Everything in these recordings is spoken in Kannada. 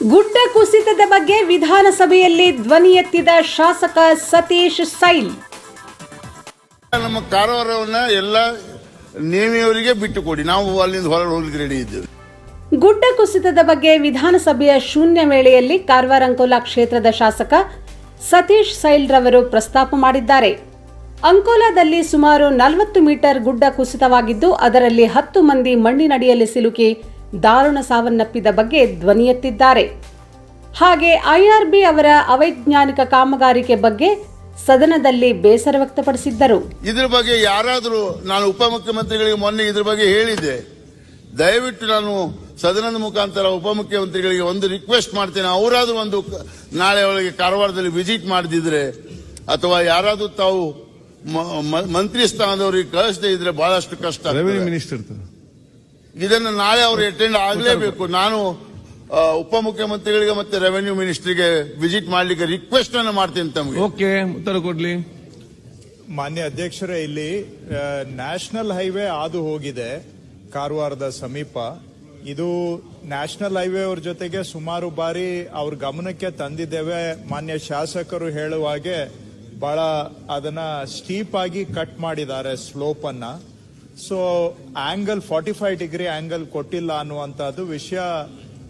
ಗುಡ್ಡ ಕುಸಿತದ ಬಗ್ಗೆ ವಿಧಾನಸಭೆಯಲ್ಲಿ ಧ್ವನಿ ಎತ್ತಿದ ಶಾಸಕ ಸತೀಶ್ ಸೈಲ್. ನಮ್ಮ ಕಾರವಾರವನ್ನ ಎಲ್ಲ ನೇಮಿಯವರಿಗೆ ಬಿಟ್ಟು ಕೊಡಿ. ನಾವು ಅಲ್ಲಿಂದ ಹೊರಗೆ ಹೋಗ್ಲಿಕ್ಕೆ ರೆಡಿ ಇದ್ದೇವೆ. ಗುಡ್ಡ ಕುಸಿತದ ಬಗ್ಗೆ ವಿಧಾನಸಭೆಯ ಶೂನ್ಯ ವೇಳೆಯಲ್ಲಿ ಕಾರವಾರ ಅಂಕೋಲಾ ಕ್ಷೇತ್ರದ ಶಾಸಕ ಸತೀಶ್ ಸೈಲ್ ರವರು ಪ್ರಸ್ತಾಪ ಮಾಡಿದ್ದಾರೆ. ಅಂಕೋಲಾದಲ್ಲಿ ಸುಮಾರು ನಲವತ್ತು ಮೀಟರ್ ಗುಡ್ಡ ಕುಸಿತವಾಗಿದ್ದು ಅದರಲ್ಲಿ ಹತ್ತು ಮಂದಿ ಮಣ್ಣಿನಡಿಯಲ್ಲಿ ಸಿಲುಕಿ ದಾರುಣ ಸಾವನ್ನಪ್ಪಿದ ಬಗ್ಗೆ ಧ್ವನಿ ಎತ್ತಿದ್ದಾರೆ. ಹಾಗೆ ಐಆರ್ಬಿ ಅವರ ಅವೈಜ್ಞಾನಿಕ ಕಾಮಗಾರಿಕೆ ಬಗ್ಗೆ ಸದನದಲ್ಲಿ ಬೇಸರ ವ್ಯಕ್ತಪಡಿಸಿದ್ದರು. ಇದ್ರ ಬಗ್ಗೆ ಯಾರಾದರೂ ನಾನು ಉಪಮುಖ್ಯಮಂತ್ರಿಗಳಿಗೆ ಮೊನ್ನೆ ಇದ್ರ ಬಗ್ಗೆ ಹೇಳಿದ್ದೆ. ದಯವಿಟ್ಟು ನಾನು ಸದನದ ಮುಖಾಂತರ ಉಪಮುಖ್ಯಮಂತ್ರಿಗಳಿಗೆ ಒಂದು ರಿಕ್ವೆಸ್ಟ್ ಮಾಡ್ತೇನೆ. ಅವರಾದ್ರೂ ಒಂದು ನಾಳೆ ಒಳಗೆ ಕಾರವಾರದಲ್ಲಿ ವಿಸಿಟ್ ಮಾಡದಿದ್ರೆ ಅಥವಾ ಯಾರಾದರೂ ತಾವು ಮಂತ್ರಿ ಸ್ಥಾನದವರಿಗೆ ಕಳಿಸದೇ ಇದ್ರೆ ಬಹಳಷ್ಟು ಕಷ್ಟ ಮಿನಿಸ್ಟರ್ ಇರ್ತಾರೆ. ಇದನ್ನು ನಾಳೆ ಅವರು ಅಟೆಂಡ್ ಆಗಲೇಬೇಕು. ನಾನು ಉಪಮುಖ್ಯಮಂತ್ರಿಗಳಿಗೆ ಮತ್ತೆ ರೆವೆನ್ಯೂ ಮಿನಿಸ್ಟ್ರಿಗೆ ವಿಸಿಟ್ ಮಾಡಲಿಕ್ಕೆ ರಿಕ್ವೆಸ್ಟ್ ಅನ್ನು ಮಾಡ್ತೀನಿ ತಮಗೆ. ಓಕೆ ಉತ್ತರ ಕೊಡ್ಲಿ. ಮಾನ್ಯ ಅಧ್ಯಕ್ಷರೇ ಇಲ್ಲಿ ನ್ಯಾಷನಲ್ ಹೈವೇ ಹಾದು ಹೋಗಿದೆ ಕಾರವಾರದ ಸಮೀಪ. ಇದು ನ್ಯಾಷನಲ್ ಹೈವೇ ಅವ್ರ ಜೊತೆಗೆ ಸುಮಾರು ಬಾರಿ ಅವ್ರ ಗಮನಕ್ಕೆ ತಂದಿದ್ದೇವೆ. ಮಾನ್ಯ ಶಾಸಕರು ಹೇಳುವ ಹಾಗೆ ಬಹಳ ಅದನ್ನ ಸ್ಟೀಪ್ ಆಗಿ ಕಟ್ ಮಾಡಿದ್ದಾರೆ ಸ್ಲೋಪ್ ಅನ್ನ. So angle forty five degree angle ಕೊಟ್ಟಿಲ್ಲ ಅನ್ನುವಂಥದ್ದು ವಿಷಯ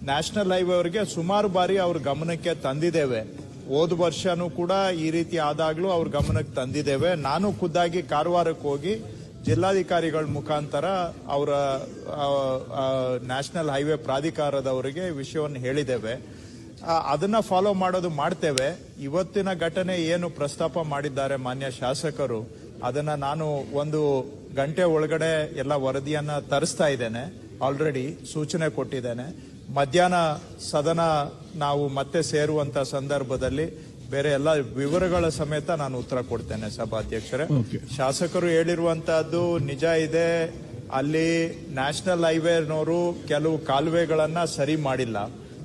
ನ್ಯಾಷನಲ್ ಹೈವೇ ಅವರಿಗೆ ಸುಮಾರು ಬಾರಿ ಅವ್ರ ಗಮನಕ್ಕೆ ತಂದಿದ್ದೇವೆ. ಹೋದ ವರ್ಷನೂ ಕೂಡ ಈ ರೀತಿ ಆದಾಗಲೂ ಅವ್ರ ಗಮನಕ್ಕೆ ತಂದಿದ್ದೇವೆ. ನಾನು ಖುದ್ದಾಗಿ ಕಾರವಾರಕ್ಕೆ ಹೋಗಿ ಜಿಲ್ಲಾಧಿಕಾರಿಗಳ ಮುಖಾಂತರ ಅವರ ನ್ಯಾಷನಲ್ ಹೈವೇ ಪ್ರಾಧಿಕಾರದವರಿಗೆ ವಿಷಯವನ್ನು ಹೇಳಿದ್ದೇವೆ. ಅದನ್ನ ಫಾಲೋ ಮಾಡೋದು ಮಾಡ್ತೇವೆ. ಇವತ್ತಿನ ಘಟನೆ ಏನು ಪ್ರಸ್ತಾಪ ಮಾಡಿದ್ದಾರೆ ಮಾನ್ಯ ಶಾಸಕರು, ಅದನ್ನ ನಾನು ಒಂದು ಗಂಟೆ ಒಳಗಡೆ ಎಲ್ಲ ವರದಿಯನ್ನ ತರಿಸ್ತಾ ಇದ್ದೇನೆ. ಆಲ್ರೆಡಿ ಸೂಚನೆ ಕೊಟ್ಟಿದ್ದೇನೆ. ಮಧ್ಯಾಹ್ನ ಸದನ ನಾವು ಮತ್ತೆ ಸೇರುವಂತ ಸಂದರ್ಭದಲ್ಲಿ ಬೇರೆ ಎಲ್ಲ ವಿವರಗಳ ಸಮೇತ ನಾನು ಉತ್ತರ ಕೊಡ್ತೇನೆ ಸಭಾಧ್ಯಕ್ಷರೇ. ಶಾಸಕರು ಹೇಳಿರುವಂತಹದ್ದು ನಿಜ ಇದೆ. ಅಲ್ಲಿ ನ್ಯಾಷನಲ್ ಹೈವೇನವರು ಕೆಲವು ಕಾಲುವೆಗಳನ್ನ ಸರಿ ಮಾಡಿಲ್ಲ.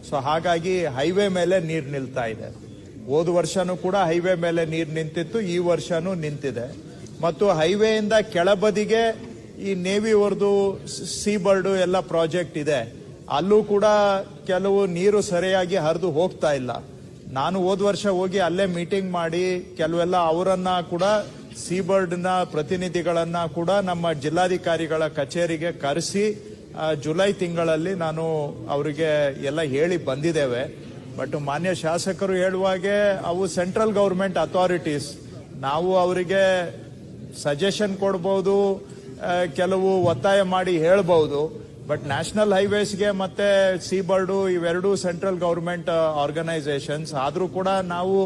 ಸೊ ಹಾಗಾಗಿ ಹೈವೇ ಮೇಲೆ ನೀರು ನಿಲ್ತಾ ಇದೆ. ಹೋದ ವರ್ಷನೂ ಕೂಡ ಹೈವೇ ಮೇಲೆ ನೀರು ನಿಂತಿತ್ತು ಈ ವರ್ಷನೂ ನಿಂತಿದೆ. ಮತ್ತು ಹೈವೇಯಿಂದ ಕೆಳಬದಿಗೆ ಈ ನೇವಿ ಸೀ ಸಿ ಬರ್ಡು ಎಲ್ಲ ಪ್ರಾಜೆಕ್ಟ್ ಇದೆ. ಅಲ್ಲೂ ಕೂಡ ಕೆಲವು ನೀರು ಸರಿಯಾಗಿ ಹರಿದು ಹೋಗ್ತಾ ಇಲ್ಲ. ನಾನು ಹೋದ ವರ್ಷ ಹೋಗಿ ಅಲ್ಲೇ ಮೀಟಿಂಗ್ ಮಾಡಿ ಕೆಲವೆಲ್ಲ ಅವರನ್ನ ಕೂಡ ಸೀಬರ್ಡ್ನ ಪ್ರತಿನಿಧಿಗಳನ್ನ ಕೂಡ ನಮ್ಮ ಜಿಲ್ಲಾಧಿಕಾರಿಗಳ ಕಚೇರಿಗೆ ಕರೆಸಿ ಜುಲೈ ತಿಂಗಳಲ್ಲಿ ನಾನು ಅವರಿಗೆ ಎಲ್ಲ ಹೇಳಿ ಬಂದಿದ್ದೇವೆ. ಬಟ್ ಮಾನ್ಯ ಶಾಸಕರು ಹೇಳುವಾಗೆ ಅವು ಸೆಂಟ್ರಲ್ ಗೌರ್ಮೆಂಟ್ ಅಥಾರಿಟೀಸ್. ನಾವು ಅವರಿಗೆ ಸಜೆಷನ್ ಕೊಡಬಹುದು ಕೆಲವು ಒತ್ತಾಯ ಮಾಡಿ ಹೇಳಬಹುದು ಬಟ್ ನ್ಯಾಷನಲ್ ಹೈವೇಸ್ಗೆ ಮತ್ತೆ ಸೀಬರ್ಡು ಇವೆರಡೂ ಸೆಂಟ್ರಲ್ ಗೌರ್ಮೆಂಟ್ ಆರ್ಗನೈಸೇಷನ್ಸ್ ಆದರೂ ಕೂಡ ನಾವು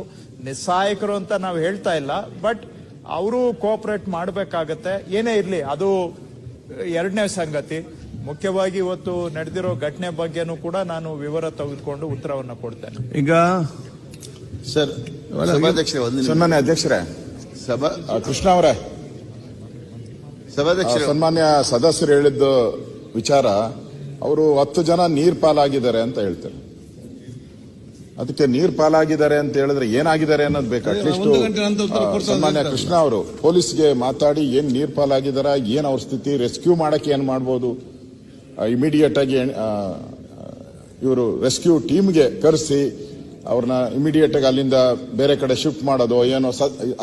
ನಿಸ್ಸಹಾಯಕರು ಅಂತ ನಾವು ಹೇಳ್ತಾ ಇಲ್ಲ. ಬಟ್ ಅವರು ಕೋಆಪರೇಟ್ ಮಾಡಬೇಕಾಗತ್ತೆ. ಏನೇ ಇರಲಿ ಅದು ಎರಡನೇ ಸಂಗತಿ. ಮುಖ್ಯವಾಗಿ ಇವತ್ತು ನಡೆದಿರೋ ಘಟನೆ ಬಗ್ಗೆನೂ ಕೂಡ ನಾನು ವಿವರ ತೆಗೆದುಕೊಂಡು ಉತ್ತರವನ್ನು ಕೊಡ್ತೇನೆ. ಈಗ ಸರ್ ಸಭಾಧ್ಯಕ್ಷರೇ ಸಭಾ ಕೃಷ್ಣ ಅವರೇ. ಸನ್ಮಾನ್ಯ ಸದಸ್ಯರು ಹೇಳಿದ್ದು ವಿಚಾರ ಅವರು ಹತ್ತು ಜನ ನೀರ್ ಪಾಲಾಗಿದ್ದಾರೆ ಅಂತ ಹೇಳ್ತಾರೆ. ಅದಕ್ಕೆ ನೀರ್ ಪಾಲಾಗಿದ್ದಾರೆ ಅಂತ ಹೇಳಿದ್ರೆ ಏನಾಗಿದ್ದಾರೆ ಅನ್ನೋದು ಬೇಕು. ಅಟ್ಲೀಸ್ಟ್ ಸನ್ಮಾನ್ಯ ಕೃಷ್ಣ ಅವರು ಪೊಲೀಸ್ಗೆ ಮಾತಾಡಿ ಏನ್ ನೀರ್ ಪಾಲಾಗಿದಾರ ಏನ್ ಅವ್ರ ಸ್ಥಿತಿ ರೆಸ್ಕ್ಯೂ ಮಾಡಕ್ಕೆ ಏನ್ ಮಾಡ್ಬೋದು. ಇಮಿಡಿಯೇಟ್ ಆಗಿ ಇವರು ರೆಸ್ಕ್ಯೂ ಟೀಮ್ಗೆ ಕರೆಸಿ ಅವ್ರನ್ನ ಇಮಿಡಿಯೇಟ್ ಆಗಿ ಅಲ್ಲಿಂದ ಬೇರೆ ಕಡೆ ಶಿಫ್ಟ್ ಮಾಡೋದು ಏನೋ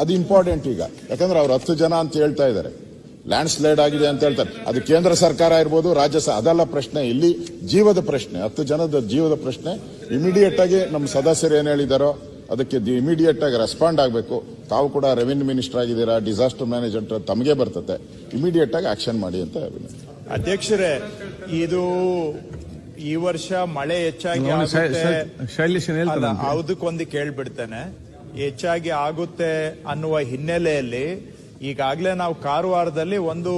ಅದು ಇಂಪಾರ್ಟೆಂಟ್ ಈಗ. ಯಾಕಂದ್ರೆ ಅವ್ರು ಹತ್ತು ಜನ ಅಂತ ಹೇಳ್ತಾ ಇದ್ದಾರೆ. ಲ್ಯಾಂಡ್ ಸ್ಲೈಡ್ ಆಗಿದೆ ಅಂತ ಹೇಳ್ತಾರೆ. ಅದು ಕೇಂದ್ರ ಸರ್ಕಾರ ಇರ್ಬೋದು ರಾಜ್ಯ ಸ- ಅದಲ್ಲ ಪ್ರಶ್ನೆ. ಇಲ್ಲಿ ಜೀವದ ಪ್ರಶ್ನೆ ಹತ್ತು ಜನದ ಜೀವದ ಪ್ರಶ್ನೆ. ಇಮಿಡಿಯೇಟ್ ಆಗಿ ನಮ್ಮ ಸದಸ್ಯರು ಏನು ಹೇಳಿದಾರೋ ಅದಕ್ಕೆ ಇಮಿಡಿಯೇಟ್ ಆಗಿ ರೆಸ್ಪಾಂಡ್ ಆಗಬೇಕು. ತಾವು ಕೂಡ ರೆವಿನ್ಯೂ ಮಿನಿಸ್ಟರ್ ಆಗಿದ್ದೀರಾ ಡಿಸಾಸ್ಟರ್ ಮ್ಯಾನೇಜ್ಮೆಂಟ್ ತಮಗೆ ಬರ್ತದೆ ಇಮಿಡಿಯೇಟ್ ಆಗಿ ಆಕ್ಷನ್ ಮಾಡಿ ಅಂತ. ಅಧ್ಯಕ್ಷರೇ ಇದು ಈ ವರ್ಷ ಮಳೆ ಹೆಚ್ಚಾಗಿ ಅದಕ್ಕೊಂದು ಕೇಳ್ಬಿಡ್ತೇನೆ. ಹೆಚ್ಚಾಗಿ ಆಗುತ್ತೆ ಅನ್ನುವ ಹಿನ್ನೆಲೆಯಲ್ಲಿ ಈಗಾಗಲೇ ನಾವು ಕಾರವಾರದಲ್ಲಿ ಒಂದು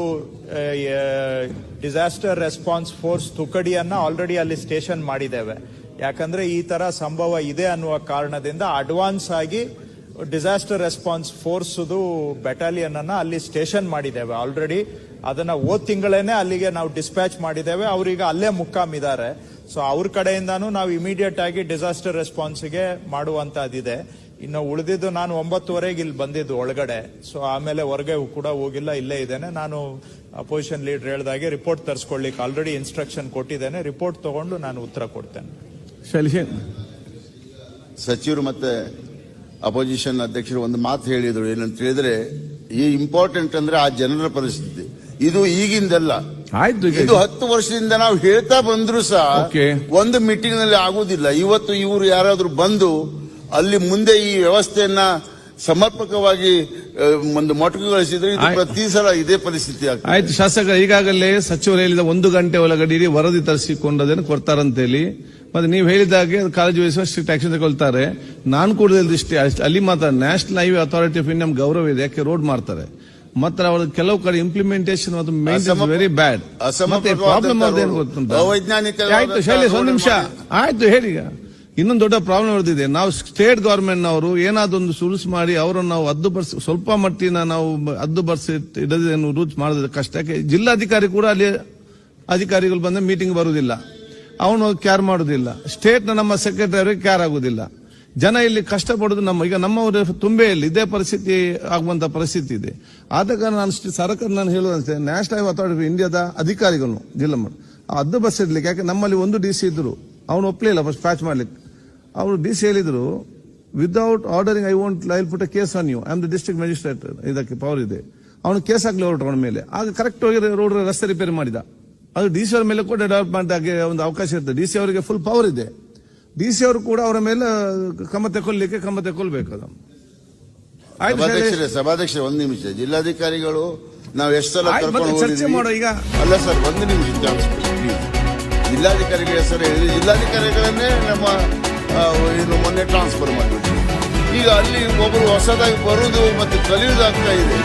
ಡಿಸಾಸ್ಟರ್ ರೆಸ್ಪಾನ್ಸ್ ಫೋರ್ಸ್ ತುಕಡಿಯನ್ನ ಆಲ್ರೆಡಿ ಅಲ್ಲಿ ಸ್ಟೇಷನ್ ಮಾಡಿದ್ದೇವೆ. ಯಾಕಂದ್ರೆ ಈ ತರ ಸಂಭವ ಇದೆ ಅನ್ನುವ ಕಾರಣದಿಂದ ಅಡ್ವಾನ್ಸ್ ಆಗಿ ಡಿಸಾಸ್ಟರ್ ರೆಸ್ಪಾನ್ಸ್ ಫೋರ್ಸ್ ಬೆಟಾಲಿಯನ್ ಅನ್ನ ಅಲ್ಲಿ ಸ್ಟೇಷನ್ ಮಾಡಿದ್ದೇವೆ ಆಲ್ರೆಡಿ ಅದನ್ನ ಓದ್ ತಿಂಗಳೇನೆ ಅಲ್ಲಿಗೆ ನಾವು ಡಿಸ್ಪ್ಯಾಚ್ ಮಾಡಿದ್ದೇವೆ. ಅವ್ರೀಗ ಅಲ್ಲೇ ಮುಕ್ಕಾಮ್ ಇದ್ದಾರೆ ಸೊ ಅವ್ರ ಕಡೆಯಿಂದಾನು ನಾವು ಇಮಿಡಿಯೇಟ್ ಆಗಿ ಡಿಸಾಸ್ಟರ್ ರೆಸ್ಪಾನ್ಸ್ಗೆ ಮಾಡುವಂತಹದ್ದಿದೆ. ಇನ್ನು ಉಳಿದಿದ್ದು ನಾನು ಒಂಬತ್ತುವರೆಗೆ ಇಲ್ಲಿ ಬಂದಿದ್ದು ಒಳಗಡೆ. ಸೊ ಆಮೇಲೆ ಹೊರಗೆ ಕೂಡ ಹೋಗಿಲ್ಲ ಇಲ್ಲೇ ಇದ್ದೇನೆ. ನಾನು ಅಪೋಸಿಷನ್ ಲೀಡರ್ ಹೇಳಿದಾಗೆ ರಿಪೋರ್ಟ್ ತರಿಸ್ಕೊಳ್ಳಿಕ್ಕೆ ಆಲ್ರೆಡಿ ಇನ್ಸ್ಟ್ರಕ್ಷನ್ ಕೊಟ್ಟಿದ್ದೇನೆ. ರಿಪೋರ್ಟ್ ತಗೊಂಡು ನಾನು ಉತ್ತರ ಕೊಡ್ತೇನೆ. ಸಚಿವರು ಮತ್ತೆ ಅಪೋಸಿಷನ್ ಅಧ್ಯಕ್ಷರು ಒಂದು ಮಾತು ಹೇಳಿದರು. ಏನಂತ ಹೇಳಿದ್ರೆ ಈ ಇಂಪಾರ್ಟೆಂಟ್ ಅಂದ್ರೆ ಆ ಜನರ ಪರಿಸ್ಥಿತಿ. ಇದು ಈಗಿಂದಲ್ಲ. ಆಯ್ತು ಇದು ಹತ್ತು ವರ್ಷದಿಂದ ನಾವು ಹೇಳ್ತಾ ಬಂದ್ರು ಸಹ. ಒಂದು ಮೀಟಿಂಗ್ನಲ್ಲಿ ಆಗುದಿಲ್ಲ ಇವತ್ತು ಇವರು ಯಾರಾದ್ರೂ ಬಂದು ಅಲ್ಲಿ ಮುಂದೆ ಈ ವ್ಯವಸ್ಥೆಯನ್ನ ಸಮರ್ಪಕವಾಗಿ ಒಂದು ಮೊಟಕುಗೊಳಿಸಿದ್ರೆ ಪ್ರತಿ ಸಲ ಇದೇ ಪರಿಸ್ಥಿತಿ ಆಗ್ತದೆ. ಆಯ್ತು ಶಾಸಕ ಈಗಾಗಲೇ ಸಚಿವರು ಹೇಳಿದ ಒಂದು ಗಂಟೆ ಒಳಗಡೆ ಇಡೀ ವರದಿ ತರಿಸಿಕೊಂಡದನ್ನು ಕೊಡ್ತಾರಂತೇಳಿ ಮತ್ತೆ ನೀವು ಹೇಳಿದಾಗೆ ಹಾಗೆ ಕಾಳಜಿ ವಹಿಸುವ ಸ್ಟ್ರಿಕ್ಟ್ ಆಕ್ಷನ್ ತಗೊಳ್ತಾರೆ ನಾನು ಕೂಡ ದೃಷ್ಟಿ ಅಲ್ಲಿ ಮಾತ್ರ national highway authority of India ಗೌರವ ಇದೆ ಯಾಕೆ ರೋಡ್ ಮಾಡ್ತಾರೆ ಮತ್ತೆ ಅವ್ರ ಕೆಲವು ಕಡೆ ಇಂಪ್ಲಿಮೆಂಟೇಷನ್ ಮತ್ತು ಮೇಂಟೆನ್ಸ್ ವೆರಿ ಬ್ಯಾಡ್ ಮತ್ತೆ ಪ್ರಾಬ್ಲಮ್ ಅದೇನು ಗೊತ್ತುಂಟು? ಆಯ್ತು ಶೈಲೇಶ್ ಒಂದು ನಿಮಿಷ. ಆಯ್ತು ಹೇಳಿ ಇನ್ನೊಂದು ದೊಡ್ಡ ಪ್ರಾಬ್ಲಮ್ ಬರ್ತಿದೆ ನಾವು ಸ್ಟೇಟ್ ಗವರ್ಮೆಂಟ್ ನವರು ಏನಾದೊಂದು ಸುಲ್ಸ್ ಮಾಡಿ ಅವರನ್ನು ನಾವು ಅದ್ದು ಬರ್ಸಿ, ಸ್ವಲ್ಪ ಮಟ್ಟಿನ ನಾವು ಅದ್ದು ಬರ್ಸಿ ಇಡದೇನು ರೂಲ್ಸ್ ಮಾಡೋದು ಕಷ್ಟಕ್ಕೆ ಜಿಲ್ಲಾಧಿಕಾರಿ ಕೂಡ ಅಲ್ಲಿ ಅಧಿಕಾರಿಗಳು ಬಂದ ಮೀಟಿಂಗ್ ಬರುವುದಿಲ್ಲ. ಅವನು ಕ್ಯಾರ್ ಮಾಡೋದಿಲ್ಲ ಸ್ಟೇಟ್ ನಮ್ಮ ಸೆಕ್ರೆಟರಿ ಕ್ಯಾರ್ ಆಗುದಿಲ್ಲ ಜನ ಇಲ್ಲಿ ಕಷ್ಟಪಡೋದು ನಮ್ಮ, ಈಗ ನಮ್ಮ ತುಂಬೆಯಲ್ಲಿ ಇದೇ ಪರಿಸ್ಥಿತಿ ಆಗುವಂತ ಪರಿಸ್ಥಿತಿ ಇದೆ. ಆದ ಕಾರಣ ನಾನು ಸರ್ಕಾರ ನಾನು ಹೇಳುವಂತೆ ನ್ಯಾಷನಲ್ ಹೈವೇ ಅಥಾರಿಟಿ ಇಂಡಿಯಾದ ಅಧಿಕಾರಿಗಳು ಜಿಲ್ಲಾ ಮಟ್ಟ. ಅದ್ದು ಬಸ್ ಇರ್ಲಿಕ್ಕೆ ಯಾಕೆ ನಮ್ಮಲ್ಲಿ ಒಂದು ಡಿ ಸಿ ಇದ್ರು, ಅವನು ಒಪ್ಪಲಿಲ್ಲ ಫಸ್ಟ್ ಪ್ಯಾಚ್ ಮಾಡ್ಲಿಕ್ಕೆ. ಅವರು ಡಿ ಸಿ ಹೇಳಿದ್ರು without ordering I want I'll put a case on you am the district magistrate ಇದಕ್ಕೆ ಪವರ್ ಇದೆ. ಅವನು ಕೇಸ್ ಆಗಲಿ ಹೊರಟು ಅವನ ಮೇಲೆ. ಆಗ ಕರೆಕ್ಟ್ ಹೋಗಿ ರೋಡ್ ರಸ್ತೆ ರಿಪೇರಿ ಮಾಡಿದ. ಅದು ಡಿ ಸಿ ಅವರ ಮೇಲೆ ಕೂಡ ಡೆವಲಪ್ಮೆಂಟ್ ಆಗಿ ಒಂದು ಅವಕಾಶ ಇರ್ತದೆ. ಡಿ ಸಿ ಅವರಿಗೆ ಫುಲ್ ಪವರ್ ಇದೆ. ಡಿ ಸಿ ಅವರು ಕೂಡ ಅವರ ಮೇಲೆ ಕ್ರಮ ತಗೊಳ್ಳಿಕ್ಕೆ ಕ್ರಮ ತಗೊಳ್ಬೇಕು ಅದು. ಸಭಾಧ್ಯಕ್ಷರೇ ಒಂದು ನಿಮಿಷ. ಜಿಲ್ಲಾಧಿಕಾರಿಗಳು ನಾವು ಎಷ್ಟು ಸಲ ಚರ್ಚೆ ಮಾಡೋ ಈಗ. ಅಲ್ಲ ಸರ್ ಒಂದು ನಿಮಿಷ ಜಿಲ್ಲಾಧಿಕಾರಿಗಳ ಹೆಸರು ಹೇಳಿ. ಜಿಲ್ಲಾಧಿಕಾರಿಗಳನ್ನೇ ನಮ್ಮ ಏನು ಮೊನ್ನೆ ಟ್ರಾನ್ಸ್ಫರ್ ಮಾಡಿಬಿಟ್ರು ಈಗ ಅಲ್ಲಿ ಒಬ್ಬರು ಹೊಸದಾಗಿ ಬರುವುದು ಮತ್ತು ಕಲಿಯುವುದಾಗ್ತಾ ಇದೆ.